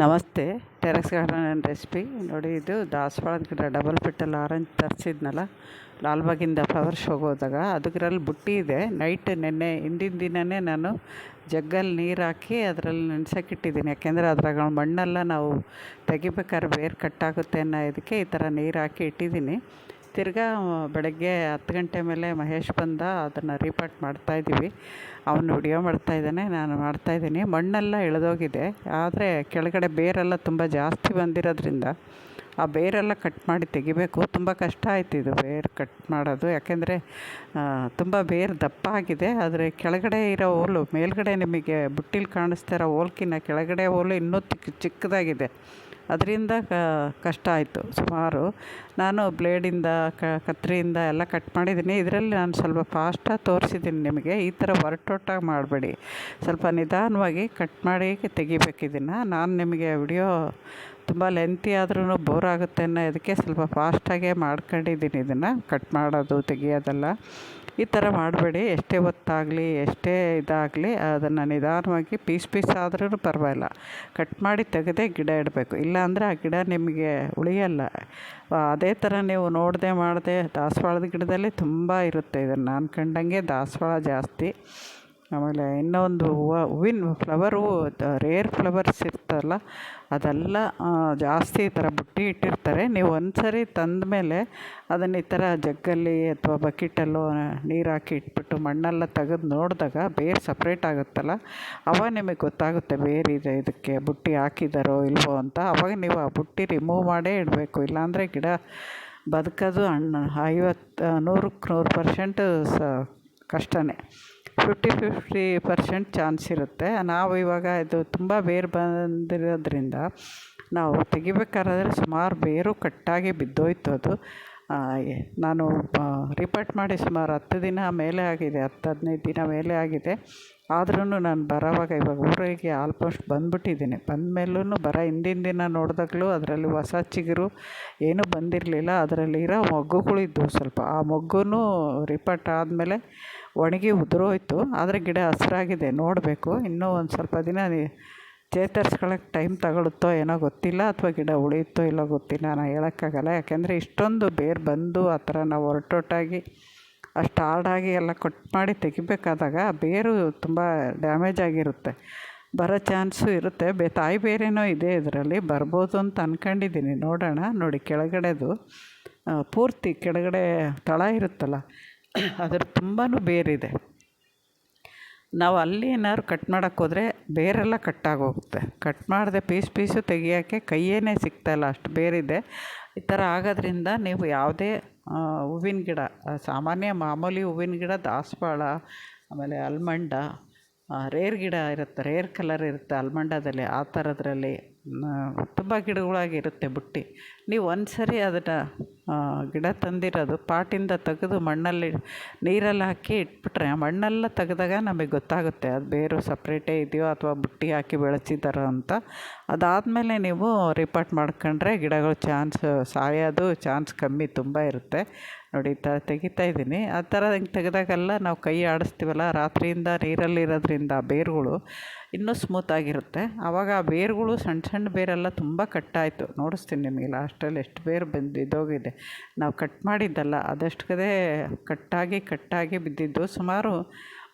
ನಮಸ್ತೆ terrace garden recipe ನೋಡಿ, ಇದು ದಾಸವಾಳದ ಗಿಡ ಡಬಲ್ ಪಿಟ್ಟಲ್ಲಿ ಆರೆಂಜ್ ತರಿಸಿದ್ನಲ್ಲ ಲಾಲ್ಬಾಗಿಂದ ಫ್ಲವರ್ ಶೋಗೆ ಹೋದಾಗ ಅದರಲ್ಲಿ ಬುಟ್ಟಿ ಇದೆ. ನೈಟ್ ನೆನ್ನೆ, ಹಿಂದಿನ ದಿನವೇ ನಾನು ಜಗ್ಗಲ್ಲಿ ನೀರು ಹಾಕಿ ಅದರಲ್ಲಿ ನೆನೆಸೋಕ್ಕಿಟ್ಟಿದ್ದೀನಿ ಯಾಕೆಂದರೆ ಅದ್ರಾಗ ಮಣ್ಣೆಲ್ಲ ನಾವು ತೆಗಿಬೇಕಾದ್ರೆ ಬೇರು ಕಟ್ಟಾಗುತ್ತೆ ಅನ್ನೋ ಇದಕ್ಕೆ ಈ ಥರ ನೀರು ಹಾಕಿ ಇಟ್ಟಿದ್ದೀನಿ. ತಿರ್ಗಾ ಬೆಳಗ್ಗೆ ಹತ್ತು ಗಂಟೆ ಮೇಲೆ ಮಹೇಶ್ ಬಂದ, ಅದನ್ನು ರೀಪಾಟ್ ಮಾಡ್ತಾಯಿದ್ದೀವಿ ಅವನು ವಿಡಿಯೋ ಮಾಡ್ತಾಯಿದ್ದಾನೆ ನಾನು ಮಾಡ್ತಾಯಿದ್ದೀನಿ ಮಣ್ಣೆಲ್ಲ ಇಳಿದೋಗಿದೆ, ಆದರೆ ಕೆಳಗಡೆ ಬೇರೆಲ್ಲ ತುಂಬ ಜಾಸ್ತಿ ಬಂದಿರೋದ್ರಿಂದ ಆ ಬೇರೆಲ್ಲ ಕಟ್ ಮಾಡಿ ತೆಗಿಬೇಕು. ತುಂಬ ಕಷ್ಟ ಆಯ್ತು ಇದು ಬೇರು ಕಟ್ ಮಾಡೋದು. ಯಾಕೆಂದರೆ ತುಂಬ ಬೇರು ದಪ್ಪ ಆಗಿದೆ. ಆದರೆ ಕೆಳಗಡೆ ಇರೋ ಹೋಲು, ಮೇಲ್ಗಡೆ ನಿಮಗೆ ಬುಟ್ಟಿಲಿ ಕಾಣಿಸ್ತಾ ಇರೋ ಹೋಲ್ಕಿನ್ನ ಕೆಳಗಡೆ ಹೋಲು ಇನ್ನೂ ಚಿಕ್ಕ ಚಿಕ್ಕದಾಗಿದೆ. ಅದರಿಂದ ಕಷ್ಟ ಆಯಿತು ಸುಮಾರು. ನಾನು ಬ್ಲೇಡಿಂದ ಕತ್ರಿಯಿಂದ ಎಲ್ಲ ಕಟ್ ಮಾಡಿದ್ದೀನಿ. ಇದರಲ್ಲಿ ನಾನು ಸ್ವಲ್ಪ ಫಾಸ್ಟಾಗಿ ತೋರಿಸಿದ್ದೀನಿ ನಿಮಗೆ. ಈ ಥರ ಹೊರಟೊಟ್ಟಾಗಿ ಮಾಡಬೇಡಿ. ಸ್ವಲ್ಪ ನಿಧಾನವಾಗಿ ಕಟ್ ಮಾಡಿ ತೆಗಿಬೇಕು ನಾನು ನಿಮಗೆ ವಿಡಿಯೋ ತುಂಬ ಲೆಂತಿ ಆದ್ರೂ ಬೋರ್ ಆಗುತ್ತೆ ಅನ್ನೋ ಅದಕ್ಕೆ ಸ್ವಲ್ಪ ಫಾಸ್ಟಾಗೇ ಮಾಡ್ಕೊಂಡಿದ್ದೀನಿ ಇದನ್ನು. ಕಟ್ ಮಾಡೋದು, ತೆಗಿಯೋದೆಲ್ಲ. ಈ ಥರ ಮಾಡಬೇಡಿ. ಎಷ್ಟೇ ಹೊತ್ತಾಗಲಿ ಎಷ್ಟೇ ಇದಾಗಲಿ, ಅದನ್ನು ನಿಧಾನವಾಗಿ ಪೀಸ್ ಪೀಸ್ ಆದ್ರೂ ಪರವಾಗಿಲ್ಲ. ಕಟ್ ಮಾಡಿ ತೆಗೆದೇ ಗಿಡ ಇಡಬೇಕು. ಇಲ್ಲಾಂದರೆ ಆ ಗಿಡ ನಿಮಗೆ ಉಳಿಯಲ್ಲ. ಅದೇ ಥರ ನೀವು ನೋಡದೆ ಮಾಡದೆ ದಾಸವಾಳದ ಗಿಡದಲ್ಲಿ ತುಂಬ ಇರುತ್ತೆ ಇದನ್ನು. ನಾನು ಕಂಡಂಗೆ ದಾಸವಾಳ ಜಾಸ್ತಿ. ಆಮೇಲೆ ಇನ್ನೊಂದು ಹೂವು, ಹೂವಿನ ಫ್ಲವರು ರೇರ್ ಫ್ಲವರ್ಸ್ ಇರ್ತಲ್ಲ, ಅದೆಲ್ಲ ಜಾಸ್ತಿ ಈ ಥರ ಬುಟ್ಟಿ ಇಟ್ಟಿರ್ತಾರೆ. ನೀವು ಒಂದು ತಂದ ಮೇಲೆ ಅದನ್ನು ಈ ಥರ ಜಗ್ಗಲ್ಲಿ ಅಥವಾ ಬಕೆಟಲ್ಲೋ ನೀರು ಹಾಕಿ ಇಟ್ಬಿಟ್ಟು ಮಣ್ಣೆಲ್ಲ ತೆಗೆದು ನೋಡಿದಾಗ ಬೇರ್ ಸಪ್ರೇಟ್ ಆಗುತ್ತಲ್ಲ, ಅವಾಗ ನಿಮಗೆ ಗೊತ್ತಾಗುತ್ತೆ ಬೇರಿದೆ ಇದಕ್ಕೆ ಬುಟ್ಟಿ ಹಾಕಿದ್ದಾರೋ ಇಲ್ವೋ ಅಂತ. ಅವಾಗ ನೀವು ಆ ಬುಟ್ಟಿ ರಿಮೂವ್ ಮಾಡೇ ಇಡಬೇಕು. ಇಲ್ಲಾಂದರೆ ಗಿಡ ಬದುಕೋದು ಹಣ್ಣು ಐವತ್ತು ನೂರಕ್ಕೆ ನೂರು ಪರ್ಸೆಂಟು ಸ ಕಷ್ಟವೇ ಫಿಫ್ಟಿ ಫಿಫ್ಟಿ ಪರ್ಸೆಂಟ್ ಚಾನ್ಸ್ ಇರುತ್ತೆ. ನಾವು ಇವಾಗ ಇದು ತುಂಬ ಬೇರು ಬಂದಿರೋದ್ರಿಂದ ನಾವು ತೆಗಿಬೇಕಾದ್ರೆ ಸುಮಾರು ಬೇರು ಕಟ್ಟಾಗಿ ಬಿದ್ದೋಯ್ತು ಅದು. ನಾನು ರಿಪೋರ್ಟ್ ಮಾಡಿ ಸುಮಾರು ಹತ್ತು ದಿನ ಮೇಲೆ ಆಗಿದೆ, ಹತ್ತು ಹದಿನೈದು ದಿನ ಮೇಲೆ ಆಗಿದೆ. ಆದ್ರೂ ನಾನು ಬರೋವಾಗ ಇವಾಗ ಊರಿಗೆ ಆಲ್ಮೋಸ್ಟ್ ಬಂದ್ಬಿಟ್ಟಿದ್ದೀನಿ. ಬಂದಮೇಲೂ ಬರ ಹಿಂದಿನ ದಿನ ನೋಡಿದಾಗಲೂ ಅದರಲ್ಲಿ ಹೊಸ ಚಿಗುರು ಏನೂ ಬಂದಿರಲಿಲ್ಲ. ಅದರಲ್ಲಿರೋ ಮೊಗ್ಗುಗಳಿದ್ದವು ಸ್ವಲ್ಪ. ಆ ಮೊಗ್ಗು ರಿಪೋರ್ಟ್ ಆದಮೇಲೆ ಒಣಗಿ ಉದುರೋಯ್ತು, ಆದರೆ ಗಿಡ ಹಸಿರಾಗಿದೆ, ನೋಡಬೇಕು. ಇನ್ನೂ ಒಂದು ಸ್ವಲ್ಪ ದಿನ ಚೇತರಿಸ್ಕೊಳ್ಳೋಕೆ ಟೈಮ್ ತಗೊಳುತ್ತೋ ಏನೋ ಗೊತ್ತಿಲ್ಲ ಅಥವಾ ಗಿಡ ಉಳಿಯುತ್ತೋ ಇಲ್ಲೋ ಗೊತ್ತಿಲ್ಲ ನಾನು ಹೇಳೋಕ್ಕಾಗಲ್ಲ. ಯಾಕೆಂದರೆ ಇಷ್ಟೊಂದು ಬೇರು ಬಂದು ಆ ಥರ ನಾವು ಹೊರಟೊಟ್ಟಾಗಿ ಅಷ್ಟು ಹಾರ್ಡಾಗಿ ಎಲ್ಲ ಕಟ್ ಮಾಡಿ ತೆಗಿಬೇಕಾದಾಗ ಬೇರು ತುಂಬ ಡ್ಯಾಮೇಜ್ ಆಗಿರುತ್ತೆ. ಬರೋ ಚಾನ್ಸು ಇರುತ್ತೆ. ಬೇ, ತಾಯಿ ಬೇರೇನೋ ಇದೆ ಇದರಲ್ಲಿ, ಬರ್ಬೋದು ಅಂತ ಅಂದ್ಕೊಂಡಿದ್ದೀನಿ ನೋಡೋಣ, ನೋಡಿ ಕೆಳಗಡೆದು ಪೂರ್ತಿ ಕೆಳಗಡೆ ತಳ ಇರುತ್ತಲ್ಲ ಅದ್ರ ತುಂಬಾ ಬೇರಿದೆ. ನಾವು ಅಲ್ಲಿ ಏನಾದ್ರು ಕಟ್ ಮಾಡೋಕ್ಕೆ ಹೋದರೆ ಬೇರೆಲ್ಲ ಕಟ್ಟಾಗೋಗುತ್ತೆ ಕಟ್ ಮಾಡಿದೆ ಪೀಸ್ ಪೀಸು ತೆಗಿಯೋಕ್ಕೆ ಕೈಯೇ ಸಿಗ್ತಾಯಿಲ್ಲ ಅಷ್ಟು ಬೇರಿದೆ. ಈ ಥರ ಆಗೋದ್ರಿಂದ ನೀವು ಯಾವುದೇ ಹೂವಿನ ಗಿಡ ಸಾಮಾನ್ಯ ಮಾಮೂಲಿ ಹೂವಿನ ಗಿಡ, ದಾಸವಾಳ, ಆಮೇಲೆ ಅಲ್ಮಂಡ ರೇರ್ ಗಿಡ ಇರುತ್ತೆ, ರೇರ್ ಕಲರ್ ಇರುತ್ತೆ ಅಲ್ಮಂಡದಲ್ಲಿ ಆ ಥರದ್ರಲ್ಲಿ ತುಂಬ ಗಿಡಗಳಾಗಿರುತ್ತೆ ಬುಟ್ಟಿ. ನೀವು ಒಂದು ಸರಿ ಅದನ್ನು ಗಿಡ ತಂದಿರೋದು ಪಾಟಿಂದ ತೆಗೆದು ಮಣ್ಣಲ್ಲಿ, ನೀರಲ್ಲಿ ಹಾಕಿ ಇಟ್ಬಿಟ್ರೆ ಮಣ್ಣೆಲ್ಲ ತೆಗೆದಾಗ ನಮಗೆ ಗೊತ್ತಾಗುತ್ತೆ ಅದು ಬೇರು ಸಪ್ರೇಟೇ ಇದೆಯೋ ಅಥವಾ ಬುಟ್ಟಿ ಹಾಕಿ ಬೆಳೆಸಿದ್ದಾರೋ ಅಂತ. ಅದಾದಮೇಲೆ ನೀವು ರಿಪಾರ್ಟ್ ಮಾಡ್ಕೊಂಡ್ರೆ ಗಿಡಗಳು ಚಾನ್ಸ್ ಸಾಯೋದು ಚಾನ್ಸ್ ಕಮ್ಮಿ ತುಂಬ ಇರುತ್ತೆ. ನೋಡಿ ಈ ಥರ ತೆಗಿತಾ ಇದ್ದೀನಿ. ಆ ಥರ ಹಿಂಗೆ ತೆಗೆದಾಗೆಲ್ಲ ನಾವು ಕೈ ಆಡಿಸ್ತೀವಲ್ಲ ರಾತ್ರಿಯಿಂದ ನೀರಲ್ಲಿರೋದ್ರಿಂದ ಬೇರುಗಳು ಇನ್ನೂ ಸ್ಮೂತಾಗಿರುತ್ತೆ ಆವಾಗ ಆ ಬೇರುಗಳು ಸಣ್ಣ ಸಣ್ಣ ಬೇರೆಲ್ಲ ತುಂಬ ಕಟ್ಟಾಯಿತು ನೋಡಿಸ್ತೀನಿ ನಿಮಗೆ ಲಾಸ್ಟಲ್ಲಿ ಎಷ್ಟು ಬೇರು ಬಂದು ಇದೋಗಿದೆ ನಾವು ಕಟ್ ಮಾಡಿದ್ದಲ್ಲ ಅದಷ್ಟಕ್ಕದೇ ಕಟ್ಟಾಗಿ ಕಟ್ಟಾಗಿ ಬಿದ್ದಿದ್ದು ಸುಮಾರು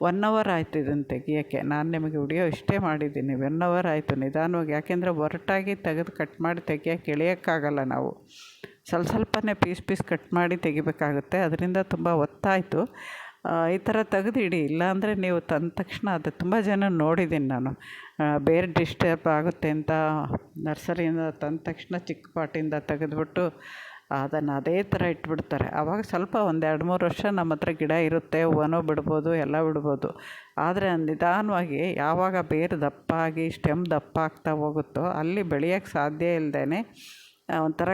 ಒನ್ ಅವರ್ ಆಯಿತು ಇದನ್ನು ತೆಗಿಯೋಕ್ಕೆ. ನಾನು ನಿಮಗೆ ವಿಡಿಯೋ ಇಷ್ಟೇ ಮಾಡಿದ್ದೀನಿ. ಒನ್ ಅವರ್ ಆಯಿತು ನಿಧಾನವಾಗಿ. ಯಾಕೆಂದರೆ ಒರಟಾಗಿ ತೆಗೆದು ಕಟ್ ಮಾಡಿ ತೆಗಿಯೋಕ್ಕೆ ಎಳೆಯೋಕ್ಕಾಗಲ್ಲ ನಾವು. ಸ್ವಲ್ಪ ಸ್ವಲ್ಪನೇ ಪೀಸ್ ಪೀಸ್ ಕಟ್ ಮಾಡಿ ತೆಗಿಬೇಕಾಗುತ್ತೆ. ಅದರಿಂದ ತುಂಬ ಒತ್ತಾಯಿತು. ಈ ಥರ ತೆಗೆದಿಡಿ, ಇಲ್ಲಾಂದರೆ ನೀವು ತಂದ ತಕ್ಷಣ ಅದು ತುಂಬ ಜನ ನೋಡಿದ್ದೀನಿ ನಾನು. ಬೇರೆ ಡಿಸ್ಟರ್ಬ್ ಆಗುತ್ತೆ ಅಂತ ನರ್ಸರಿಯಿಂದ ತಂದ ತಕ್ಷಣ ಚಿಕ್ಕ ಪಾಟಿಂದ ತೆಗೆದ್ಬಿಟ್ಟು ಅದನ್ನು ಅದೇ ಥರ ಇಟ್ಬಿಡ್ತಾರೆ. ಆವಾಗ ಸ್ವಲ್ಪ ಒಂದು ಎರಡು ಮೂರು ವರ್ಷ ನಮ್ಮ ಹತ್ರ ಗಿಡ ಇರುತ್ತೆ, ಹೂವನೂ ಬಿಡ್ಬೋದು, ಎಲ್ಲ ಬಿಡ್ಬೋದು. ಆದರೆ ನಿಧಾನವಾಗಿ ಯಾವಾಗ ಬೇರು ದಪ್ಪ ಆಗಿ ಸ್ಟೆಮ್ ದಪ್ಪ ಆಗ್ತಾ ಹೋಗುತ್ತೋ ಅಲ್ಲಿ ಬೆಳೆಯೋಕ್ಕೆ ಸಾಧ್ಯ ಇಲ್ಲದೇ ಒಂಥರ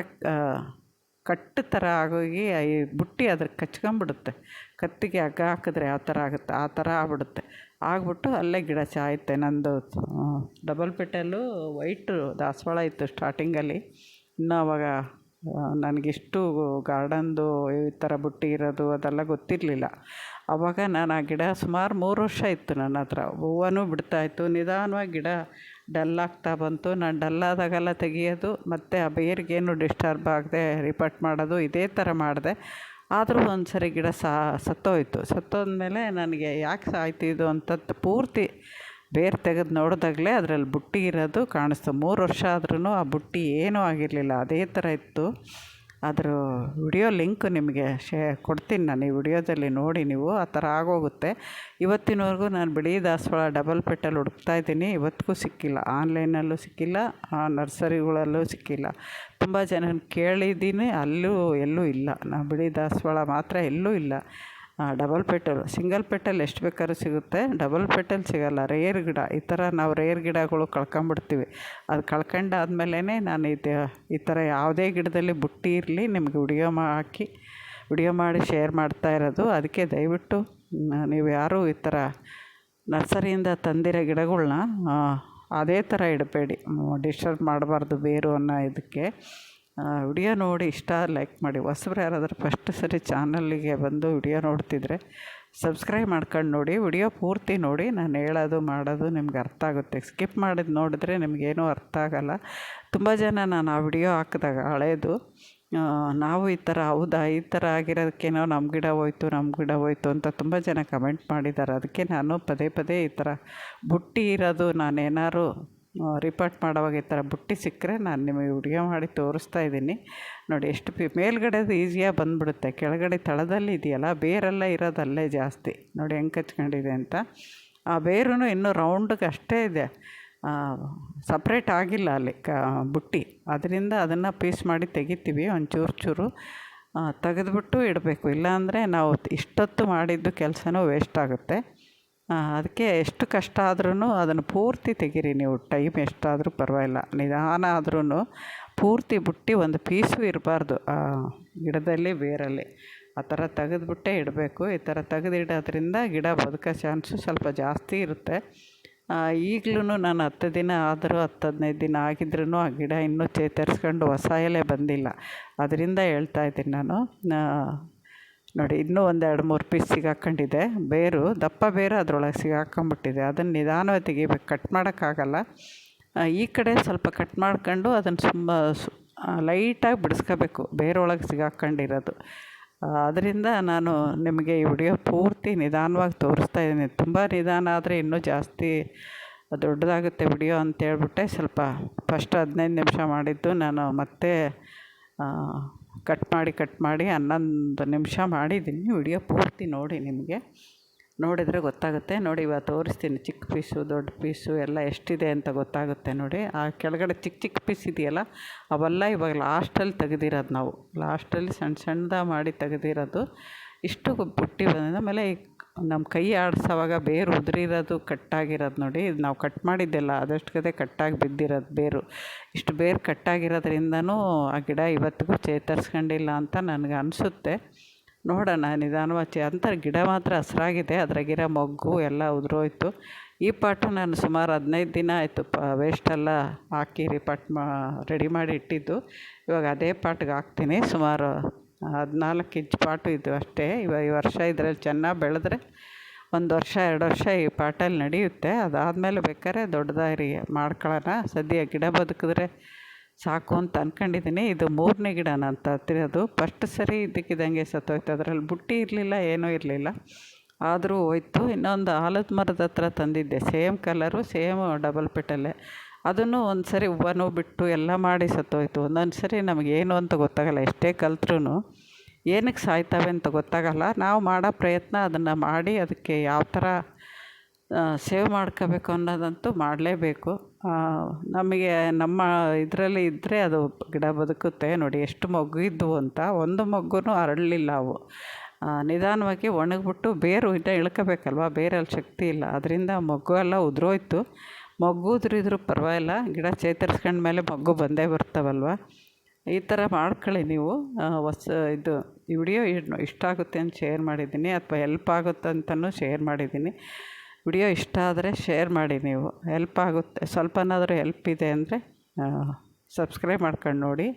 ಕಟ್ಟು ಥರ ಆಗೋಗಿ ಈ ಬುಟ್ಟಿ ಅದ್ರ ಕಚ್ಕೊಂಬಿಡುತ್ತೆ. ಕತ್ತಿಗೆ ಹಗ್ಗ ಹಾಕಿದ್ರೆ ಯಾವ ಥರ ಆಗುತ್ತೆ, ಆ ಥರ ಆಗ್ಬಿಡುತ್ತೆ. ಆಗ್ಬಿಟ್ಟು ಅಲ್ಲೇ ಗಿಡ ಸಾಯುತ್ತೆ. ನಂದು ಡಬಲ್ ಪೆಟಲು ವೈಟು ದಾಸವಾಳ ಇತ್ತು ಸ್ಟಾರ್ಟಿಂಗಲ್ಲಿ. ಇನ್ನು ಅವಾಗ ನನಗಿಷ್ಟು ಗಾರ್ಡನ್ದು ಈ ಥರ ಬುಟ್ಟಿ ಇರೋದು ಅದೆಲ್ಲ ಗೊತ್ತಿರಲಿಲ್ಲ. ಆವಾಗ ನಾನು ಆ ಗಿಡ ಸುಮಾರು ಮೂರು ವರ್ಷ ಇತ್ತು ನನ್ನ ಹತ್ರ. ಹೂವನೂ ಬಿಡ್ತಾಯಿತ್ತು ನಿಧಾನವಾಗಿ ಗಿಡ ಡಲ್ ಆಗ್ತಾ ಬಂತು. ನಾನು ಡಲ್ ಆದಾಗೆಲ್ಲ ತೆಗಿಯೋದು, ಮತ್ತು ಆ ಬೇರಿಗೇನು ಡಿಸ್ಟರ್ಬ್ ಆಗದೆ ರಿಪೋರ್ಟ್ ಮಾಡೋದು ಇದೇ ಥರ ಮಾಡಿದೆ. ಆದರೂ ಒಂದು ಸರಿ ಗಿಡ ಸತ್ತೋಯ್ತು. ಸತ್ತೋದ್ಮೇಲೆ ನನಗೆ ಯಾಕೆ ಸಾಯ್ತು ಇದು ಅಂತದ್ದು ಪೂರ್ತಿ ಬೇರು ತೆಗೆದು ನೋಡಿದಾಗಲೇ ಅದರಲ್ಲಿ ಬುಟ್ಟಿ ಇರೋದು ಕಾಣಿಸ್ತು. ಮೂರು ವರ್ಷ ಆದ್ರೂ ಆ ಬುಟ್ಟಿ ಏನೂ ಆಗಿರಲಿಲ್ಲ. ಅದೇ ಥರ ಇತ್ತು. ಅದ್ರ ವಿಡಿಯೋ ಲಿಂಕ್ ನಿಮಗೆ ಶೇ, ಕೊಡ್ತೀನಿ ನಾನು ಈ ವಿಡಿಯೋದಲ್ಲಿ ನೋಡಿ ನೀವು, ಆ ಥರ ಆಗೋಗುತ್ತೆ. ಇವತ್ತಿನವರೆಗೂ ನಾನು ಬಿಳಿ ದಾಸವಾಳ ಡಬಲ್ ಪೆಟ್ಟಲ್ಲಿ ಹುಡುಕ್ತಾ ಇದ್ದೀನಿ. ಇವತ್ತಿಗೂ ಸಿಕ್ಕಿಲ್ಲ. ಆನ್ಲೈನಲ್ಲೂ ಸಿಕ್ಕಿಲ್ಲ ನರ್ಸರಿಗಳಲ್ಲೂ ಸಿಕ್ಕಿಲ್ಲ. ತುಂಬ ಜನ ಕೇಳಿದ್ದೀನಿ, ಅಲ್ಲೂ ಎಲ್ಲೂ ಇಲ್ಲ. ನಾನು ಬಿಳಿ ದಾಸವಾಳ ಮಾತ್ರ ಎಲ್ಲೂ ಇಲ್ಲ. ಡಬಲ್ ಪೆಟಲ್ ಸಿಂಗಲ್ ಪೆಟಲ್ ಎಷ್ಟು ಬೇಕಾದ್ರೂ ಸಿಗುತ್ತೆ. ಡಬಲ್ ಪೆಟಲ್ ಸಿಗೋಲ್ಲ. ರೇರ್ ಗಿಡ. ಈ ಥರ ನಾವು ರೇರ್ ಗಿಡಗಳು ಕಳ್ಕೊಂಬಿಡ್ತೀವಿ ಅದು ಕಳ್ಕೊಂಡಾದ್ಮೇಲೇ ನಾನು ಇದು, ಈ ಥರ ಯಾವುದೇ ಗಿಡದಲ್ಲಿ ಬುಟ್ಟಿ ಇರಲಿ, ನಿಮಗೆ ವಿಡಿಯೋ ಮಾ, ಹಾಕಿ ವಿಡಿಯೋ ಮಾಡಿ ಶೇರ್ ಮಾಡ್ತಾ ಇರೋದು. ಅದಕ್ಕೆ ದಯವಿಟ್ಟು ನೀವು ಯಾರೂ ಈ ಥರ ನರ್ಸರಿಯಿಂದ ತಂದಿರೋ ಗಿಡಗಳನ್ನ ಅದೇ ಥರ ಇಡಬೇಡಿ. ಡಿಸ್ಟರ್ಬ್ ಮಾಡಬಾರ್ದು ಬೇರು ಅನ್ನೋ ಇದಕ್ಕೆ. ವಿಡಿಯೋ ನೋಡಿ ಇಷ್ಟ, ಲೈಕ್ ಮಾಡಿ. ಹೊಸಬ್ರು ಯಾರಾದರೂ ಫಸ್ಟ್ ಸರಿ ಚಾನಲ್ಲಿಗೆ ಬಂದು ವಿಡಿಯೋ ನೋಡ್ತಿದ್ರೆ ಸಬ್ಸ್ಕ್ರೈಬ್ ಮಾಡ್ಕೊಂಡು ನೋಡಿ. ವಿಡಿಯೋ ಪೂರ್ತಿ ನೋಡಿ. ನಾನು ಹೇಳೋದು, ಮಾಡೋದು ನಿಮ್ಗೆ ಅರ್ಥ ಆಗುತ್ತೆ. ಸ್ಕಿಪ್ ಮಾಡಿದ್ದು ನೋಡಿದ್ರೆ ನಿಮಗೇನೂ ಅರ್ಥ ಆಗೋಲ್ಲ. ತುಂಬ ಜನ ನಾನು ಆ ವಿಡಿಯೋ ಹಾಕಿದಾಗ ಹಳೇದು. ನಾವು ಈ ಥರ, ಹೌದಾ? ಈ ಥರ ಆಗಿರೋದಕ್ಕೇನೋ ನಮ್ಮ ಗಿಡ ಹೋಯ್ತು ನಮ್ಮ ಗಿಡ ಹೋಯ್ತು ಅಂತ ತುಂಬ ಜನ ಕಮೆಂಟ್ ಮಾಡಿದ್ದಾರೆ. ಅದಕ್ಕೆ ನಾನು ಪದೇ ಪದೇ ಈ ಥರ ಬುಟ್ಟಿ ಇರೋದು ನಾನೇನಾದ್ರು ರಿಪೋರ್ಟ್ ಮಾಡೋವಾಗ ಈ ಥರ ಬುಟ್ಟಿ ಸಿಕ್ಕರೆ ನಾನು ನಿಮಗೆ ವಿಡಿಯೋ ಮಾಡಿ ತೋರಿಸ್ತಾ ಇದ್ದೀನಿ. ನೋಡಿ, ಎಷ್ಟು ಪಿ, ಮೇಲ್ಗಡೆದು ಈಸಿಯಾಗಿ ಬಂದುಬಿಡುತ್ತೆ. ಕೆಳಗಡೆ ತಳದಲ್ಲಿ ಇದೆಯಲ್ಲ, ಬೇರೆಲ್ಲ ಇರೋದು ಅಲ್ಲೇ ಜಾಸ್ತಿ. ನೋಡಿ, ಹೆಂಗೆ ಕಚ್ಕೊಂಡಿದೆ ಅಂತ. ಆ ಬೇರೂ ಇನ್ನೂ ರೌಂಡ್ಗೆ ಅಷ್ಟೇ ಇದೆ. ಸಪ್ರೇಟ್ ಆಗಿಲ್ಲ ಅಲ್ಲಿ ಕ, ಬುಟ್ಟಿ. ಅದರಿಂದ ಅದನ್ನು ಪೀಸ್ ಮಾಡಿ ತೆಗಿತೀವಿ ಒಂದು ಚೂರು. ಚೂರು ತೆಗೆದ್ಬಿಟ್ಟು ಇಡಬೇಕು. ಇಲ್ಲಾಂದರೆ ನಾವು ಇಷ್ಟೊತ್ತು ಮಾಡಿದ್ದು ಕೆಲಸನೂ ವೇಸ್ಟ್ ಆಗುತ್ತೆ. ಅದಕ್ಕೆ ಎಷ್ಟು ಕಷ್ಟ ಆದ್ರೂ ಅದನ್ನು ಪೂರ್ತಿ ತೆಗೀರಿ ನೀವು. ಟೈಮ್ ಎಷ್ಟಾದರೂ ಪರವಾಗಿಲ್ಲ. ನಿಧಾನ ಆದ್ರೂ ಪೂರ್ತಿ ಬುಟ್ಟಿ ಒಂದು ಪೀಸು ಇರಬಾರ್ದು. ಆ, ಗಿಡದಲ್ಲಿ ಬೇರಲ್ಲಿ. ಆ ಥರ ತೆಗೆದ್ಬಿಟ್ಟೇ ಇಡಬೇಕು. ಈ ಥರ ತೆಗೆದಿಡೋದ್ರಿಂದ ಗಿಡ ಬದುಕೋ ಚಾನ್ಸು ಸ್ವಲ್ಪ ಜಾಸ್ತಿ ಇರುತ್ತೆ. ಈಗಲೂ ನಾನು ಹತ್ತು ದಿನ ಆದರೂ ಹತ್ತು ಹದಿನೈದು ದಿನ ಆಗಿದ್ರೂ ಆ ಗಿಡ ಇನ್ನೂ ಚೇತರಿಸ್ಕೊಂಡು ಹೊಸ ಬಂದಿಲ್ಲ. ಅದರಿಂದ ಹೇಳ್ತಾ ಇದ್ದೀನಿ ನಾನು. ನೋಡಿ, ಇನ್ನೂ ಒಂದು ಎರಡು ಮೂರು ಪೀಸ್ ಸಿಗಾಕೊಂಡಿದೆ. ಬೇರು, ದಪ್ಪ ಬೇರು ಅದರೊಳಗೆ ಸಿಗಾಕೊಂಬಿಟ್ಟಿದೆ. ಅದನ್ನು ನಿಧಾನವಾಗಿ ತೆಗಿಬೇಕು. ಕಟ್ ಮಾಡೋಕ್ಕಾಗಲ್ಲ. ಈ ಕಡೆ ಸ್ವಲ್ಪ ಕಟ್ ಮಾಡ್ಕೊಂಡು ಅದನ್ನು ತುಂಬ ಲೈಟಾಗಿ ಬಿಡಿಸ್ಕೋಬೇಕು. ಬೇರೊಳಗೆ ಸಿಗಾಕೊಂಡಿರೋದು. ಅದರಿಂದ ನಾನು ನಿಮಗೆ ಈ ವಿಡಿಯೋ ಪೂರ್ತಿ ನಿಧಾನವಾಗಿ ತೋರಿಸ್ತಾ ಇದ್ದೀನಿ. ತುಂಬ ನಿಧಾನ ಆದರೆ ಇನ್ನೂ ಜಾಸ್ತಿ ದೊಡ್ಡದಾಗುತ್ತೆ ವಿಡಿಯೋ ಅಂತೇಳ್ಬಿಟ್ಟೆ ಸ್ವಲ್ಪ ಫಸ್ಟ್ ಹದಿನೈದು ನಿಮಿಷ ಮಾಡಿದ್ದು. ನಾನು ಮತ್ತೆ ಕಟ್ ಮಾಡಿ ಕಟ್ ಮಾಡಿ ಹನ್ನೊಂದು ನಿಮಿಷ ಮಾಡಿದ್ದೀನಿ. ವಿಡಿಯೋ ಪೂರ್ತಿ ನೋಡಿ ನಿಮಗೆ. ನೋಡಿದರೆ ಗೊತ್ತಾಗುತ್ತೆ. ನೋಡಿ ಇವಾಗ ತೋರಿಸ್ತೀನಿ ಚಿಕ್ಕ ಪೀಸು, ದೊಡ್ಡ ಪೀಸು ಎಲ್ಲ ಎಷ್ಟಿದೆ ಅಂತ ಗೊತ್ತಾಗುತ್ತೆ ನೋಡಿ. ಆ ಕೆಳಗಡೆ ಚಿಕ್ಕ ಚಿಕ್ಕ ಪೀಸ್ ಇದೆಯಲ್ಲ, ಅವೆಲ್ಲ ಇವಾಗ ಲಾಸ್ಟಲ್ಲಿ ತೆಗೆದಿರೋದು ನಾವು. ಲಾಸ್ಟಲ್ಲಿ ಸಣ್ಣ ಸಣ್ಣದಾಗಿ ಮಾಡಿ ತೆಗೆದಿರೋದು. ಇಷ್ಟು ಬುಟ್ಟಿ ಬಂದಿದೆ. ಆಮೇಲೆ ನಮ್ಮ ಕೈ ಆಡಿಸೋವಾಗ ಬೇರು ಉದುರಿರೋದು ಕಟ್ಟಾಗಿರೋದು ನೋಡಿ. ನಾವು ಕಟ್ ಮಾಡಿದ್ದೆಲ್ಲ ಅದಷ್ಟಕ್ಕದೇ ಕಟ್ಟಾಗಿ ಬಿದ್ದಿರೋದು ಬೇರು. ಇಷ್ಟು ಬೇರು ಕಟ್ಟಾಗಿರೋದ್ರಿಂದನೂ ಆ ಗಿಡ ಇವತ್ತಿಗೂ ಚೇತರಿಸ್ಕೊಂಡಿಲ್ಲ ಅಂತ ನನಗೆ ಅನಿಸುತ್ತೆ. ನೋಡೋಣ, ನಿಧಾನವಾಗಿ. ಅಂತ ಗಿಡ ಮಾತ್ರ ಹಸ್ರಾಗಿದೆ. ಅದ್ರಾಗಿರೋ ಮೊಗ್ಗು ಎಲ್ಲ ಉದುರೋಯ್ತು. ಈ ಪಾಟು ನಾನು ಸುಮಾರು ಹದಿನೈದು ದಿನ ಆಯಿತು ಪ ವೇಸ್ಟೆಲ್ಲ ಹಾಕಿ ರಿಪಾಟ್ ಮಾ ರೆಡಿ ಮಾಡಿ ಇಟ್ಟಿದ್ದು. ಇವಾಗ ಅದೇ ಪಾಟ್ಗೆ ಹಾಕ್ತೀನಿ. ಸುಮಾರು ಹದಿನಾಲ್ಕು ಇಂಚ್ ಪಾಟು ಇದು ಅಷ್ಟೇ. ಇವಾಗ ಈ ವರ್ಷ ಇದರಲ್ಲಿ ಚೆನ್ನಾಗಿ ಬೆಳೆದ್ರೆ ಒಂದು ವರ್ಷ, ಎರಡು ವರ್ಷ ಈ ಪಾಟಲ್ಲಿ ನಡೆಯುತ್ತೆ. ಅದಾದಮೇಲೆ ಬೇಕಾದ್ರೆ ದೊಡ್ಡದಾಗಿ ಮಾಡ್ಕೊಳ್ಳೋಣ ಸದ್ಯ ಗಿಡ ಬದುಕಿದ್ರೆ ಸಾಕು ಅಂತ ಅಂದ್ಕೊಂಡಿದ್ದೀನಿ ಇದು ಮೂರನೇ ಗಿಡ ನಾನು ತರ್ತಿರೋದು ಫಸ್ಟ್ ಸರಿ ಇದ್ದಕ್ಕಿದ್ದಂಗೆ ಸತ್ತೋಯ್ತು. ಅದರಲ್ಲಿ ಬುಟ್ಟಿ ಇರಲಿಲ್ಲ, ಏನೂ ಇರಲಿಲ್ಲ. ಆದರೂ ಹೋಯ್ತು. ಇನ್ನೊಂದು ಆಲದ ಮರದ ಹತ್ರ ತಂದಿದ್ದೆ. ಸೇಮ್ ಕಲರು, ಸೇಮ್ ಡಬಲ್ ಪೆಟಲ್ಲೇ ಅದನ್ನು ಒಂದು ಸರಿ ಹೂವನೂ ಬಿಟ್ಟು ಎಲ್ಲ ಮಾಡಿ ಸತ್ತೋಯ್ತು. ಒಂದೊಂದು ಸರಿ ನಮಗೇನು ಅಂತ ಗೊತ್ತಾಗಲ್ಲ, ಎಷ್ಟೇ ಕಲ್ತ್ರೂ ಏನಕ್ಕೆ ಸಾಯ್ತವೆ ಅಂತ ಗೊತ್ತಾಗಲ್ಲ. ನಾವು ಮಾಡೋ ಪ್ರಯತ್ನ ಅದನ್ನು ಮಾಡಿ ಅದಕ್ಕೆ ಯಾವ ಥರ ಸೇವ್ ಮಾಡ್ಕೋಬೇಕು ಅನ್ನೋದಂತೂ ಮಾಡಲೇಬೇಕು. ನಮಗೆ ನಮ್ಮ ಇದರಲ್ಲಿ ಇದ್ದರೆ ಅದು ಗಿಡ ಬದುಕುತ್ತೆ ನೋಡಿ, ಎಷ್ಟು ಮೊಗ್ಗು ಇದ್ದವು ಅಂತ. ಒಂದು ಮಗ್ಗು ಅರಳಲಿಲ್ಲ ಅವು. ನಿಧಾನವಾಗಿ ಒಣಗಿಬಿಟ್ಟು ಬೇರು ಇದ್ದ ಇಳ್ಕೋಬೇಕಲ್ವ? ಬೇರಲ್ಲಿ ಶಕ್ತಿ ಇಲ್ಲ. ಅದರಿಂದ ಮೊಗ್ಗು ಎಲ್ಲ ಉದುರೋಯ್ತು. ಮೊಗ್ಗು ಉದುರಿದ್ರೂ ಪರವಾಗಿಲ್ಲ, ಗಿಡ ಚೇತರಿಸ್ಕೊಂಡ ಮೇಲೆ ಮೊಗ್ಗು ಬಂದೇ ಬರ್ತಾವಲ್ವ? ಈ ಥರ ಮಾಡ್ಕೊಳ್ಳಿ ನೀವು. ಹೊಸ ಇದು ಈ ವಿಡಿಯೋ ಇಷ್ಟ ಆಗುತ್ತೆ ಅಂತ ಶೇರ್ ಮಾಡಿದ್ದೀನಿ, ಅಥವಾ ಹೆಲ್ಪ್ ಆಗುತ್ತೆ ಅಂತಲೂ ಶೇರ್ ಮಾಡಿದ್ದೀನಿ. ವಿಡಿಯೋ ಇಷ್ಟ ಆದರೆ ಶೇರ್ ಮಾಡಿ ನೀವು. ಹೆಲ್ಪ್ ಆಗುತ್ತೆ, ಸ್ವಲ್ಪನಾದರೂ ಹೆಲ್ಪ್ ಇದೆ ಅಂದರೆ ಸಬ್ಸ್ಕ್ರೈಬ್ ಮಾಡ್ಕೊಂಡು ನೋಡಿ.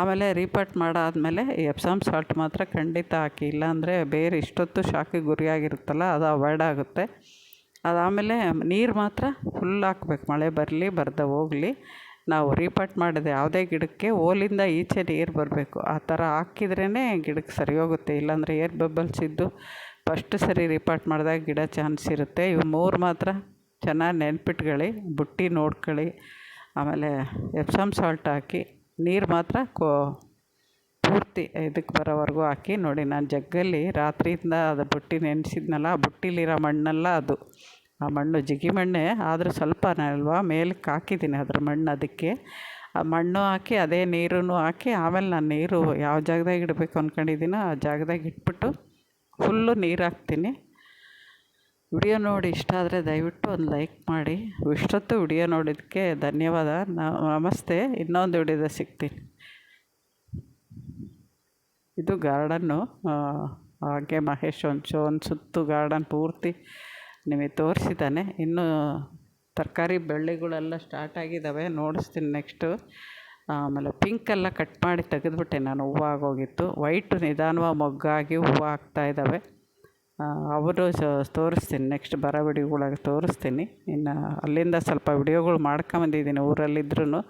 ಆಮೇಲೆ ರೀಪಟ್ ಮಾಡಾದಮೇಲೆ ಎಪ್ಸಮ್ ಸಾಲ್ಟ್ ಮಾತ್ರ ಖಂಡಿತ ಹಾಕಿ, ಇಲ್ಲಾಂದರೆ ಬೇರೆ ಇಷ್ಟೊತ್ತು ಶಾಕಿಗೆ ಗುರಿಯಾಗಿರುತ್ತಲ್ಲ, ಅದು ಅವಾಯ್ಡ್ ಆಗುತ್ತೆ. ಅದಾದಮೇಲೆ ನೀರು ಮಾತ್ರ ಫುಲ್ ಹಾಕ್ಬೇಕು. ಮಳೆ ಬರಲಿ, ಬರ್ದ ಹೋಗಲಿ. ನಾವು ರೀಪಾಟ್ ಮಾಡಿದ ಯಾವುದೇ ಗಿಡಕ್ಕೆ ಓಲಿಂದ ಈಚೆ ನೀರು ಬರಬೇಕು. ಆ ಥರ ಹಾಕಿದ್ರೇ ಗಿಡಕ್ಕೆ ಸರಿ ಹೋಗುತ್ತೆ. ಇಲ್ಲಾಂದರೆ ಏರ್ ಬಬಲ್ಸ್ ಇದ್ದು ಫಸ್ಟ್ ಸರಿ ರೀಪಾಟ್ ಮಾಡಿದಾಗ ಗಿಡ ಚಾನ್ಸ್ ಇರುತ್ತೆ. ಇವು ಮೂರು ಮಾತ್ರ ಚೆನ್ನಾಗಿ ನೆನ್ಪಿಟ್ಕೊಳ್ಳಿ, ಬುಟ್ಟಿ ನೋಡ್ಕೊಳ್ಳಿ. ಆಮೇಲೆ ಎಪ್ಸಮ್ ಸಾಲ್ಟ್ ಹಾಕಿ, ನೀರು ಮಾತ್ರ ಕೋ ಪೂರ್ತಿ ಇದಕ್ಕೆ ಬರೋವರೆಗೂ ಹಾಕಿ ನೋಡಿ. ನಾನು ಜಗ್ಗಲ್ಲಿ ರಾತ್ರಿಯಿಂದ ಅದು ಬುಟ್ಟಿ ನೆನೆಸಿದ್ನಲ್ಲ, ಆ ಬುಟ್ಟಿಲಿರೋ ಮಣ್ಣೆಲ್ಲ ಅದು. ಆ ಮಣ್ಣು ಜಿಗಿ ಮಣ್ಣೇ, ಆದರೂ ಸ್ವಲ್ಪನೇ ಅಲ್ವಾ? ಮೇಲಕ್ಕೆ ಹಾಕಿದ್ದೀನಿ ಅದ್ರ ಮಣ್ಣು ಅದಕ್ಕೆ. ಆ ಮಣ್ಣು ಹಾಕಿ, ಅದೇ ನೀರನ್ನು ಹಾಕಿ, ಆಮೇಲೆ ನಾನು ನೀರು ಯಾವ ಜಾಗ್ದಾಗ ಇಡಬೇಕು ಅಂದ್ಕೊಂಡಿದ್ದೀನೋ ಆ ಜಾಗದಾಗ ಇಟ್ಬಿಟ್ಟು ಫುಲ್ಲು ನೀರು ಹಾಕ್ತೀನಿ. ವಿಡಿಯೋ ನೋಡಿ ಇಷ್ಟ ಆದರೆ ದಯವಿಟ್ಟು ಒಂದು ಲೈಕ್ ಮಾಡಿ. ಇಷ್ಟೊತ್ತು ವಿಡಿಯೋ ನೋಡಿದ್ದಕ್ಕೆ ಧನ್ಯವಾದ. ನಮಸ್ತೆ. ಇನ್ನೊಂದು ವಿಡಿಯೋದ ಸಿಗ್ತೀನಿ. ಇದು ಗಾರ್ಡನ್ನು ಹಾಗೆ ಮಹೇಶ್ ಒಂದು ಒಂದು ಸುತ್ತು ಗಾರ್ಡನ್ ಪೂರ್ತಿ ನಿಮಗೆ ತೋರಿಸಿದ್ದಾನೆ. ಇನ್ನೂ ತರಕಾರಿ ಬಳ್ಳಿಗಳೆಲ್ಲ ಸ್ಟಾರ್ಟ್ ಆಗಿದ್ದಾವೆ. ನೋಡಿಸ್ತೀನಿ ನೆಕ್ಸ್ಟು ಆಮೇಲೆ ಪಿಂಕೆಲ್ಲ ಕಟ್ ಮಾಡಿ ತೆಗೆದುಬಿಟ್ಟೆ ನಾನು ಹೂವು ಆಗೋಗಿತ್ತು ವೈಟು ನಿಧಾನವಾಗಿ ಮೊಗ್ಗಾಗಿ ಹೂವು ಆಗ್ತಾಯಿದ್ದಾವೆ ಅವರು ತೋರಿಸ್ತೀನಿ ನೆಕ್ಸ್ಟ್ ಬರೋ ವಿಡಿಯೋಗಳಾಗ ತೋರಿಸ್ತೀನಿ. ಇನ್ನು ಅಲ್ಲಿಂದ ಸ್ವಲ್ಪ ವಿಡಿಯೋಗಳು ಮಾಡ್ಕೊಂಬಂದಿದ್ದೀನಿ ಊರಲ್ಲಿದ್ರೂ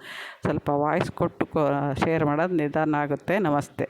ಸ್ವಲ್ಪ ವಾಯ್ಸ್ ಕೊಟ್ಟು ಕೋ ಶೇರ್ ಮಾಡೋದು ನಿಧಾನ ಆಗುತ್ತೆ. ನಮಸ್ತೆ.